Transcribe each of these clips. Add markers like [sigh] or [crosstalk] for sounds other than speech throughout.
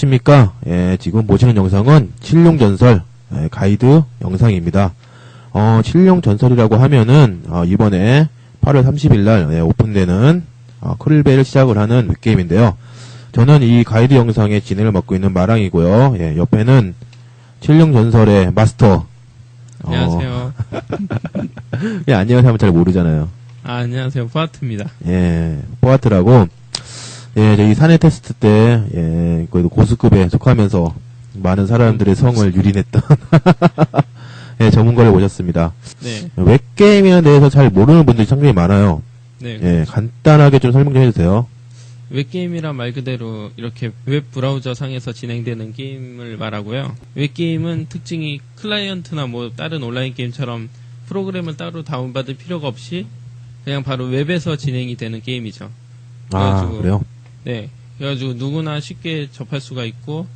안녕하십니까. 예, 지금 보시는 영상은 칠룡 전설 예, 가이드 영상입니다. 어, 칠룡 전설이라고 하면은 어, 이번에 8월 30일 날 예, 오픈되는 어, 크릴베를 시작을 하는 웹게임인데요. 저는 이 가이드 영상의 진행을 맡고 있는 마랑이고요. 예, 옆에는 칠룡 전설의 마스터. 어, 안녕하세요. [laughs] 예, 안녕하세요 하면 잘 모르잖아요. 아, 안녕하세요. 포아트입니다. 예, 포아트라고, 예, 저희 사내 테스트 때, 예, 그래도 고수급에 속하면서 많은 사람들의 성을 유린했던, [laughs] 예, 전문가를 모셨습니다. 네. 웹게임에 대해서 잘 모르는 분들이 상당히 많아요. 네. 예, 간단하게 좀 설명 좀 해주세요. 웹게임이란 말 그대로 이렇게 웹 브라우저 상에서 진행되는 게임을 말하고요. 웹게임은 특징이 클라이언트나 뭐 다른 온라인 게임처럼 프로그램을 따로 다운받을 필요가 없이 그냥 바로 웹에서 진행이 되는 게임이죠. 아, 그래요? 네. 그래가지고 누구나 쉽게 접할 수가 있고,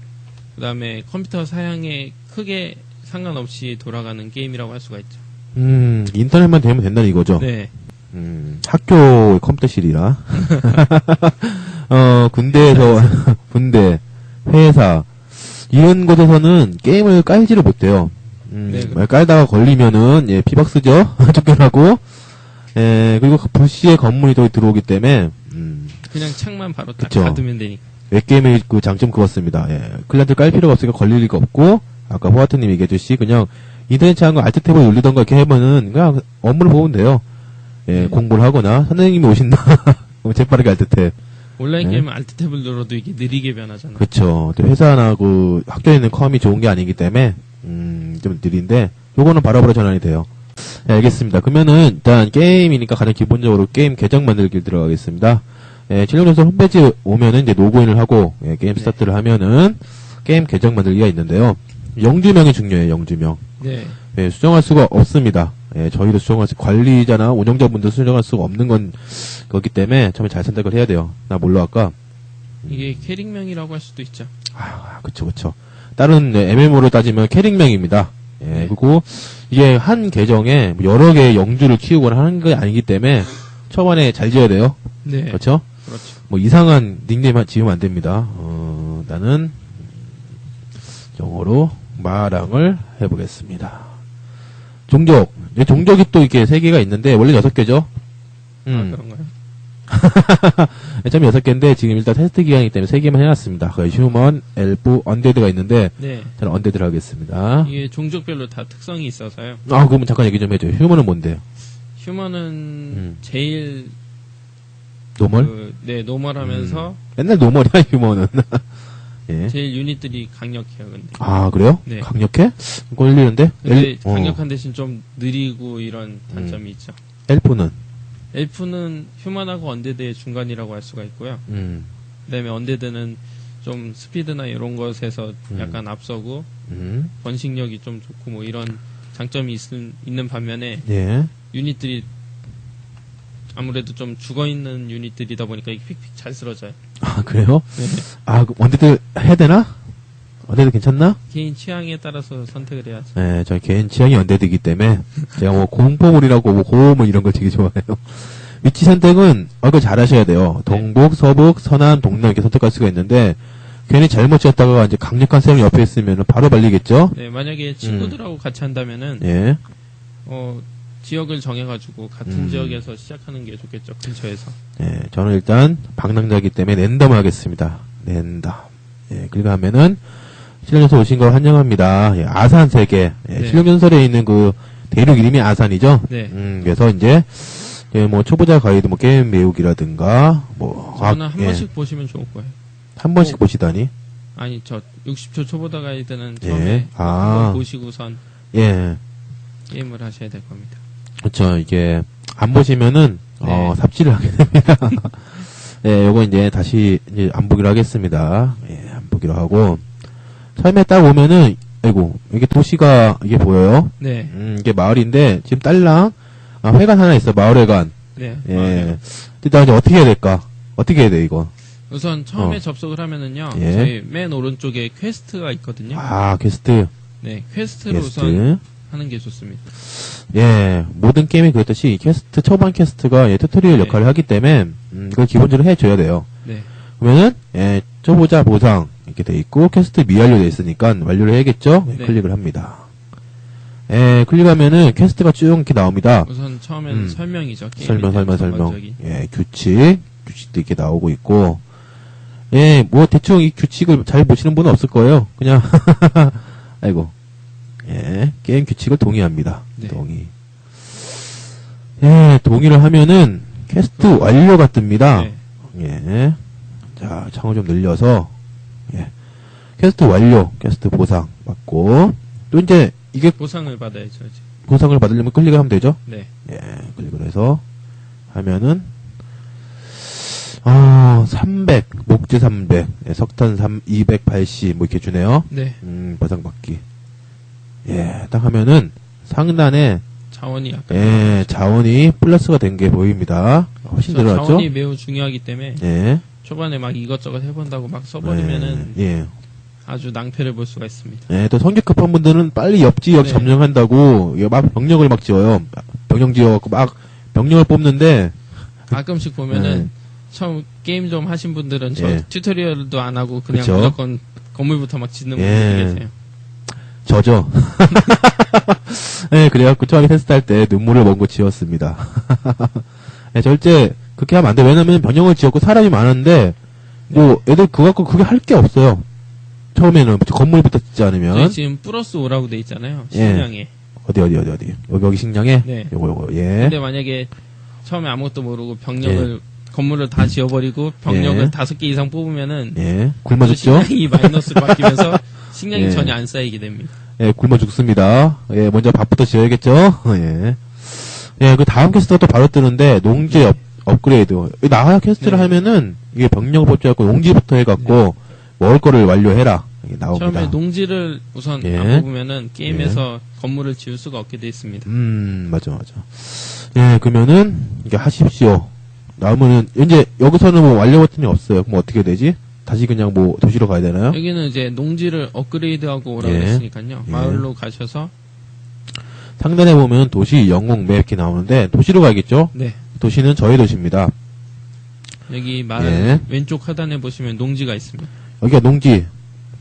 그 다음에 컴퓨터 사양에 크게 상관없이 돌아가는 게임이라고 할 수가 있죠. 음, 인터넷만 되면 된다는 이거죠? 네. 음, 학교 컴퓨터실이라. [laughs] 어, 군대에서, [laughs] 군대, 회사, 이런 곳에서는 게임을 깔지를 못해요. 음, 네, 말 깔다가 걸리면은, 예, 피박스죠? 쫓겨나고, [laughs] 예, 그리고 그 불시에 건물이 또 들어오기 때문에, 음, 그냥 창만 바로 딱 그쵸. 닫으면 되니까. 웹게임의 그 장점 그렇습니다. 예, 클리언트 깔 필요가 없으니까 걸릴 리가 없고, 아까 호와트님 얘기해주시, 그냥 인터넷 창 알트 탭을 눌리던가 이렇게 해보면, 그냥 업무를 보면 돼요. 예, 네. 공부를 하거나, 선생님이 오신다. [laughs] 그럼 재빠르게 알트 탭. 온라인 네. 게임은 알트 탭을 눌러도 이게 느리게 변하잖아. 그쵸. 또 회사나 그 학교에 있는 컴이 좋은 게 아니기 때문에, 음, 좀 느린데, 요거는 바로바로 전환이 돼요. 예, 알겠습니다. 그러면은, 일단 게임이니까 가장 기본적으로 게임 계정 만들기를 들어가겠습니다. 예, 칠룡전설 홈페이지 오면은 이제 로그인을 하고, 예, 게임 네. 스타트를 하면은, 게임 계정 만들기가 있는데요. 영주명이 중요해요, 영주명. 네. 예, 수정할 수가 없습니다. 예, 저희도 수정할 수, 관리자나 운영자분들 수정할 수가 없는 건, 거기 때문에 처음에 잘 선택을 해야 돼요. 나 뭘로 할까? 이게 캐릭명이라고 할 수도 있죠. 아, 그쵸, 그쵸. 다른 네, MMO를 따지면 캐릭명입니다. 예, 네. 그리고 이게 한 계정에 여러 개의 영주를 키우거나 하는 게 아니기 때문에 초반에 잘 지어야 돼요. 네. 그렇죠? 그렇죠. 뭐 이상한 닉네임 하- 지으면 안 됩니다. 어, 나는 영어로 마랑을 해보겠습니다. 종족. 이 종족이 또 이렇게 세 개가 있는데 원래 여섯 개죠. 아, 음. 그런가요? 점 [laughs] 여섯 개인데 지금 일단 테스트 기간이기 때문에 세 개만 해놨습니다. 그 휴먼, 엘프, 언데드가 있는데 네. 저는 언데드를 하겠습니다. 이게 종족별로 다 특성이 있어서요. 아, 그러면 잠깐 얘기 좀 해줘요. 휴먼은 뭔데요? 휴먼은 음. 제일 노멀? 그, 네 노멀하면서 맨날 노멀이야, 휴먼은. [laughs] 예. 제일 유닛들이 강력해요. 근데. 아, 그래요? 네. 강력해? 걸리는데? 근데 엘- 어. 강력한 대신 좀 느리고 이런 단점이 있죠. 엘프는? 엘프는 휴먼하고 언데드의 중간이라고 할 수가 있고요. 음, 그다음에 언데드는 좀 스피드나 이런 것에서 음. 약간 앞서고 음, 번식력이 좀 좋고 뭐 이런 장점이 있, 있는 반면에 예. 유닛들이 아무래도 좀 죽어 있는 유닛들이다 보니까 이게 픽픽 잘 쓰러져요. 아, 그래요? 네. 아, 그 언데드 해야 되나? 언데드 괜찮나? 개인 취향에 따라서 선택을 해야죠. 네, 저 개인 취향이 언데드이기 때문에 제가 뭐 공포물이라고 뭐 고음을 이런 걸 되게 좋아해요. 위치 선택은 어, 이거 잘 하셔야 돼요. 동북, 서북, 서남, 동남 이렇게 선택할 수가 있는데 괜히 잘못 지었다가 이제 강력한 쌤이 옆에 있으면 바로 발리겠죠? 네, 만약에 친구들하고 같이 한다면은 예. 어, 지역을 정해가지고 같은 음. 지역에서 시작하는 게 좋겠죠. 근처에서. 예, 저는 일단 방랑자이기 때문에 랜덤 하겠습니다. 랜덤. 예, 그리고 하면은 실력연서 오신 걸 환영합니다. 예, 아산 세계. 예, 네. 실력연설에 있는 그 대륙 이름이 아산이죠. 네. 음, 그래서 이제 예, 뭐 초보자 가이드 뭐 게임 배우기라든가 뭐 저는 아, 한 예, 번씩 보시면 좋을 거예요. 한 번씩 보시다니. 아니 저 60초 초보다 가이드는 예. 처음에 아. 한번 보시고선 예. 게임을 하셔야 될 겁니다. 그렇죠. 이게 안 보시면은 어, 네. 삽질을 하게 됩니다. [laughs] 예, 요거 이제 다시 이제 안 보기로 하겠습니다. 예, 안 보기로 하고 처음에 딱 오면은 아이고 이게 도시가 이게 보여요. 네, 음, 이게 마을인데 지금 딸랑 아, 회관 하나 있어 마을회관. 네. 예. 아, 일단 이제 어떻게 해야 될까? 어떻게 해야 돼 이거? 우선 처음에 어. 접속을 하면은요, 예. 저희 맨 오른쪽에 퀘스트가 있거든요. 아 퀘스트, 네, 퀘스트를 우선 퀘스트. 하는 게 좋습니다. 예, 모든 게임이 그렇듯이 이 퀘스트 초반 퀘스트가 예, 튜토리얼 네. 역할을 하기 때문에 음, 이걸 기본적으로 해줘야 돼요. 네, 그러면은 예, 초보자 보상 이렇게 돼 있고 퀘스트 미완료 돼 있으니까 완료를 해야겠죠? 네, 네. 클릭을 합니다. 예, 클릭하면은 퀘스트가 쭉 이렇게 나옵니다. 우선 처음에는 음. 설명이죠. 설명, 설명, 설명. 예, 규칙, 규칙도 이렇게 나오고 있고, 예, 뭐 대충 이 규칙을 잘 보시는 분은 없을 거예요. 그냥 [laughs] 아이고, 예, 게임 규칙을 동의합니다. 네. 동의. 예, 동의를 하면은 퀘스트 완료가 뜹니다. 네. 예. 자, 창을 좀 늘려서, 예. 퀘스트 완료, 퀘스트 보상 받고, 또 이제 이게 보상을 받아야죠. 이제. 보상을 받으려면 클릭을 하면 되죠? 네. 예, 클릭을 해서 하면은 아, 300, 목재 300, 예, 석탄 3, 280, 뭐 이렇게 주네요. 네. 음, 보상 받기. 예, 딱 하면은 상단에, 자원이 약간 예, 자원이 플러스가 된 게 보입니다. 훨씬 늘어났죠? 자원이 매우 중요하기 때문에 예. 초반에 막 이것저것 해본다고 막 써버리면은 예, 예. 아주 낭패를 볼 수가 있습니다. 예, 또 성격 급한 분들은 빨리 옆 지역 네. 점령한다고, 막 병력을 막 지어요. 병력 지어갖고 막 병력을 뽑는데, [laughs] 가끔씩 보면은 네. 처음 게임 좀 하신 분들은 저 예. 튜토리얼도 안 하고 그냥 그쵸. 무조건 건물부터 막 짓는 예. 분들 계세요. 저죠. 예, [laughs] 그래갖고 처음에 테스트할 때 눈물을 먹고 지었습니다. 예, 절대 그렇게 하면 안 돼. 왜냐면 병영을 지었고 사람이 많은데, 뭐, 애들 그거 갖고 그게 할 게 없어요. 처음에는 건물부터 짓지 않으면. 지금 플러스 5라고 돼 있잖아요. 예. 식량에. 어디, 어디, 어디, 어디. 여기, 여기 식량에? 네. 요거, 요거, 예. 근데 만약에 처음에 아무것도 모르고 병력을 건물을 다 지어버리고 병력을 예. 다섯 개 이상 뽑으면은 예. 굶어 죽죠? 식량이 마이너스로 바뀌면서 [laughs] 식량이 예. 전혀 안 쌓이게 됩니다. 예, 굶어 죽습니다. 예, 먼저 밥부터 지어야겠죠? [laughs] 예. 예, 그 다음 퀘스트가 또 바로 뜨는데, 농지 업, 업그레이드. 이 나야 퀘스트를 네. 하면은, 이게 병력을 뽑자고 농지부터 해갖고, 먹을 거를 완료해라. 이게 나옵니다. 처음에 농지를 우선 예. 안 뽑으면은 게임에서 건물을 지을 수가 없게 돼 있습니다. 음, 맞아, 맞아. 예, 그러면은, 이게 하십시오. 나오면은, 이제, 여기서는 뭐 완료 버튼이 없어요. 그럼 어떻게 되지? 다시 그냥 뭐, 도시로 가야 되나요? 여기는 이제 농지를 업그레이드하고 오라고 예. 했으니까요. 예. 마을로 가셔서 상단에 보면 도시 영웅 맵 이렇게 나오는데, 도시로 가야겠죠? 네 도시는 저희 도시입니다. 여기 마을 예. 왼쪽 하단에 보시면 농지가 있습니다. 여기가 농지.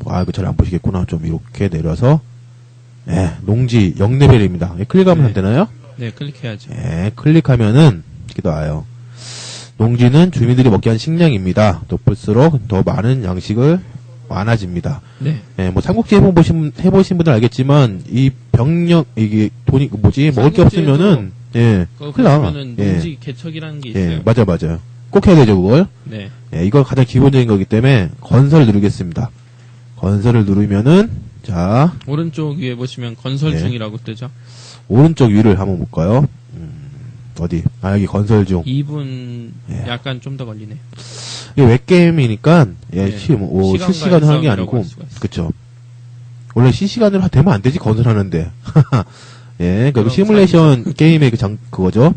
아, 이거 잘안 보시겠구나. 좀 이렇게 내려서. 예, 농지 0레벨입니다. 예, 클릭하면 네. 안 되나요? 네 클릭해야죠. 예, 클릭하면은 이렇게 나와요. 농지는 주민들이 먹게 한 식량입니다. 높을수록 더 많은 양식을 많아집니다. 네 예, 뭐 삼국지 해보신, 해보신 분들 알겠지만 이 병력 이게 돈이 그 뭐지 먹을 게 삼국지에도 없으면은 예, 그거 큰일 나. 보시면은 예, 농지 개척이라는 게 있어요. 예, 맞아 맞아요. 꼭 해야 되죠 그걸. 네 예, 이거 가장 기본적인 거기 때문에 건설 누르겠습니다. 건설을 누르면은 자 오른쪽 위에 보시면 건설 네. 중이라고 뜨죠. 오른쪽 위를 한번 볼까요? 음, 어디? 아 여기 건설 중. 2분 예. 약간 좀 더 걸리네요. 이게 웹게임이니까 예, 네. 시, 뭐, 시간과의 실시간으로 하는 게 아니고 할 수가 있어요. 그쵸. 원래 실시간으로 하- 되면 안 되지 건설하는데. [laughs] 예, 그 시뮬레이션 게임의 그 장 그거죠.